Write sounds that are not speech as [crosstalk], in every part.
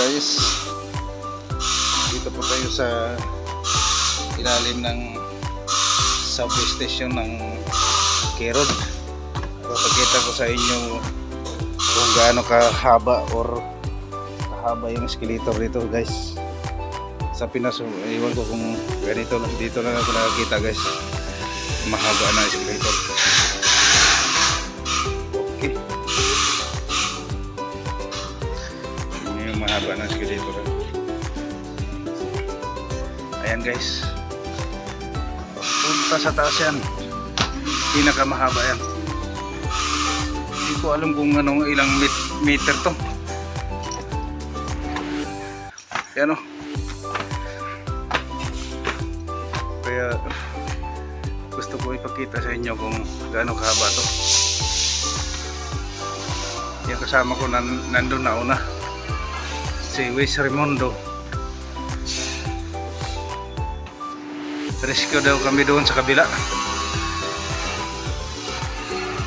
guys. Dito po tayo sa ilalim ng subway station ng Kerod papakita ko sa inyo kung gaano kahaba or kahaba yung escalator dito guys. Sa Pinas iwan ko kung ganito dito lang ako nakakita guys. Mahaba na escalator Mahaba na escalator ayan guys. Punta sa taas yan. Pinakamahaba yan. Hindi ko alam kung anong ilang met- meter to. Yan o kaya gusto ko ipakita sa inyo kung gaano kahaba to. Yung kasama ko nan nandun na una si Luis Raimundo. Rescue daw kami doon sa kabila.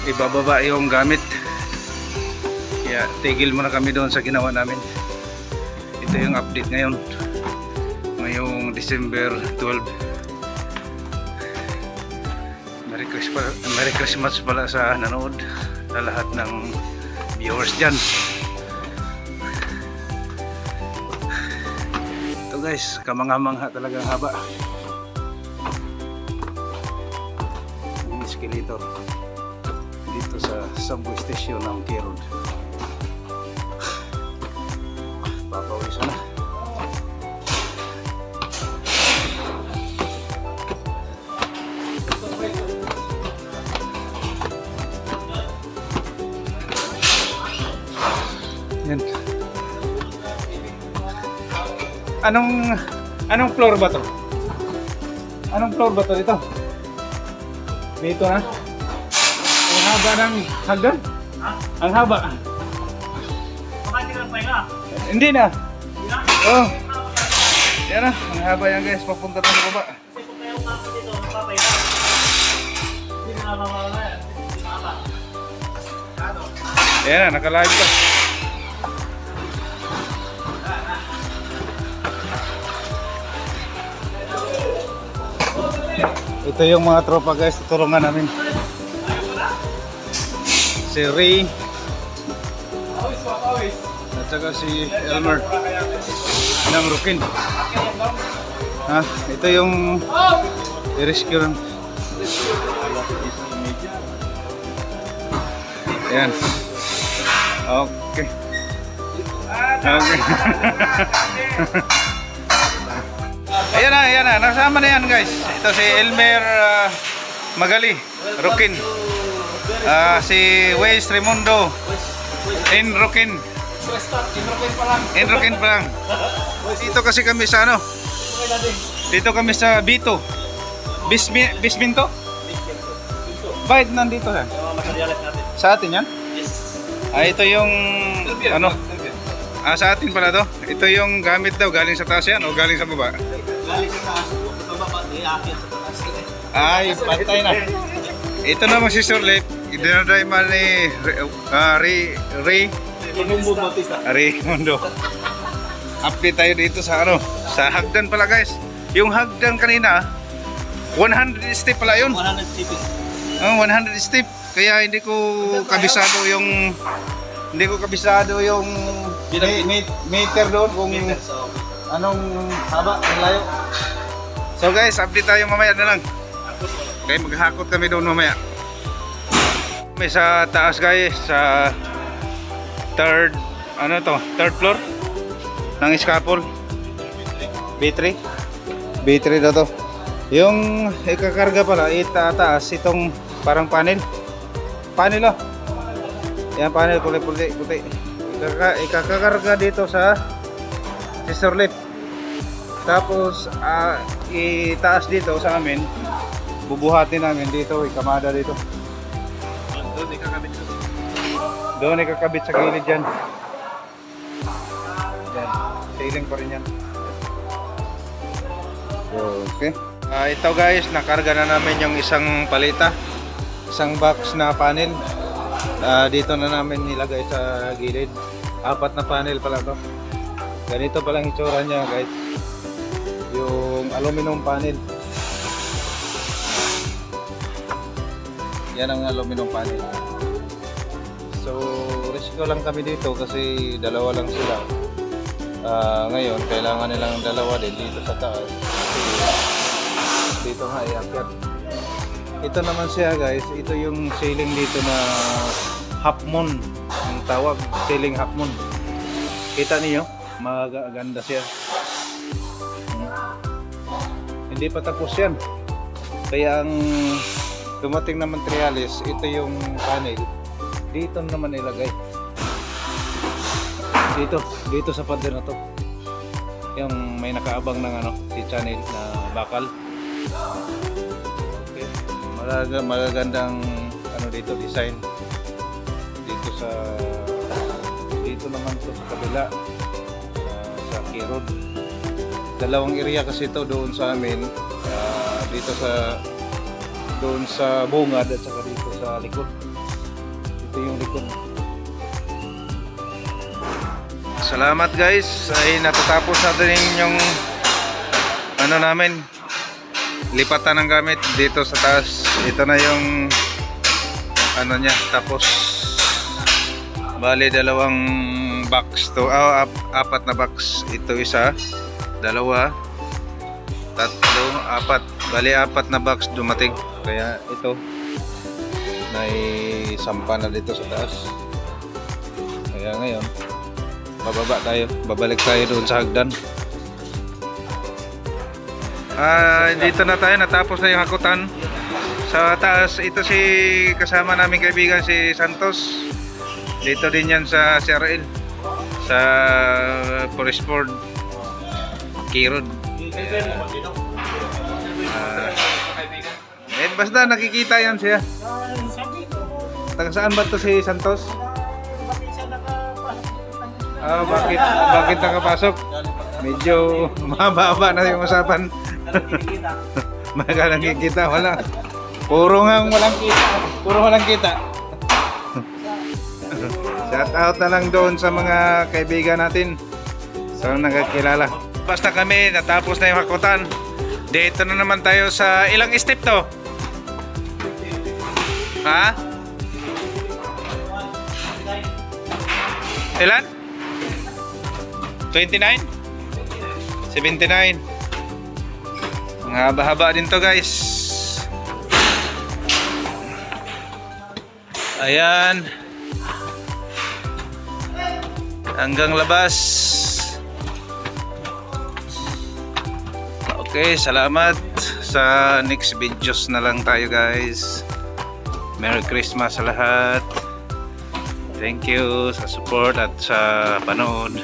Ibababa yung gamit. Kaya tigil muna kami doon sa ginawa namin. Ito yung update ngayon. Ngayong December 12 Merry Christmas, Merry Christmas pala sa nanood sa lahat ng viewers dyan guys. Kamangha-mangha talaga ang haba. Yung escalator dito sa subway station ng Kerod [sighs] papawisan na anong anong floor ba to? anong floor ba to dito? dito na? ang haba ng hagdan? Ha? ang haba Baka hindi ka nagpahinga. hindi na Hindi na. oh yan na ang haba yan guys papunta na sa baba Kasi kung kayo mga dito, nagpapahinga. Hindi na namamala yan. Hindi na. Ano? yan na nakalive ka ito yung mga tropa guys. Tutulungan namin. Si Ray. At saka si Elmer. Ng Rukin. Ha? Ito yung i-rescue lang Ayan. Okay. Okay. [laughs] ayan na, ayan na. Nasama na yan guys. Ito si Elmer ah, Magali. Rukin. Ah, si Waze Raimundo. In Rukin. In Rukin pa lang. Dito kasi kami sa ano? Dito kami sa Bito. Bismi, Bisminto? Bakit nandito yan? Sa atin yan? Ah, ito yung ano? Ah, sa atin pala to. Ito yung gamit daw galing sa taas yan o galing sa baba. Galing sa akin sa taas. Ay, patay na. Ito naman si Surlet. Dinadry man ni uh, Ray, Ray, Inumbog Bautista. Ray Mundo. Update tayo dito sa ano, sa hagdan pala guys. Yung hagdan kanina, 100 step pala yun. 100 CP. Oh, 100 step. Kaya hindi ko kabisado yung hindi ko kabisado yung me- me- meter doon kung anong haba, ang layo. So guys, update tayo mamaya na lang. Okay, maghakot kami doon mamaya. May sa taas guys, sa third, ano to, third floor ng scaffold. B3. B3 na to. Yung ikakarga pala, itataas itong parang panel. Panel oh. Yan panel kulay puti, puti. Ikaka, ikakakarga dito sa scissor lift. Tapos ah, itaas dito sa amin. Bubuhatin namin dito, ikamada dito. doon ikakabit ko. Doon ikakabit sa gilid dyan. Yan. Sailing pa rin yan. Okay. Ah, ito guys, nakarga na namin yung isang palita. Isang box na panel. Ah, dito na namin nilagay sa gilid. Apat na panel pala to. Ganito palang itsura niya guys. Yung aluminum panel. Yan ang aluminum panel. So, rescue lang kami dito kasi dalawa lang sila. Ah, ngayon, kailangan nilang dalawa din dito sa taas. Dito nga iakyat. Ito naman siya guys, ito yung ceiling dito na half moon ang tawag, ceiling half moon. Kita niyo, maganda siya. Hindi pa tapos yan. Kaya ang dumating na materialis, ito yung panel. Dito naman ilagay. Dito, dito sa pader na to. Yung may nakaabang ng ano, si channel na bakal. Okay. Malaga, magagandang ano dito design. Dito sa dito naman to sa kabila ah, sa Kirod. Dalawang area kasi ito doon sa amin. ah, dito sa doon sa bungad at saka dito sa likod. Ito yung likod. Salamat guys ay natatapos natin yung ano namin lipatan ng gamit dito sa taas. Ito na yung ano niya tapos bali dalawang box to ah, ap- apat na box ito isa dalawa tatlo apat. Bali apat na box dumating. Kaya ito may sampa na dito sa taas. Kaya ngayon bababa tayo. Babalik tayo doon sa hagdan. Ah dito na tayo. Natapos na yung hakutan. Sa taas ito si kasama namin kaibigan si Santos. Dito din yan sa CRL sa Forest Ford Kirod Ah, eh basta nakikita yan siya taga saan ba to si Santos? Ah, bakit bakit nakapasok? Medyo [laughs] mahaba na yung usapan. [laughs] Magalang kita, wala. Puro nga walang kita. Puro walang kita. [laughs] Shout out na lang doon sa mga kaibigan natin sa nagkakilala. Basta kami, natapos na yung hakutan. Dito na naman tayo sa ilang step to? Ha? Ilan? 29? 79? Ang haba-haba din to guys. Ayan. Hanggang labas. Okay, salamat. Sa next videos na lang tayo guys. Merry Christmas sa lahat. Thank you sa support at sa panood.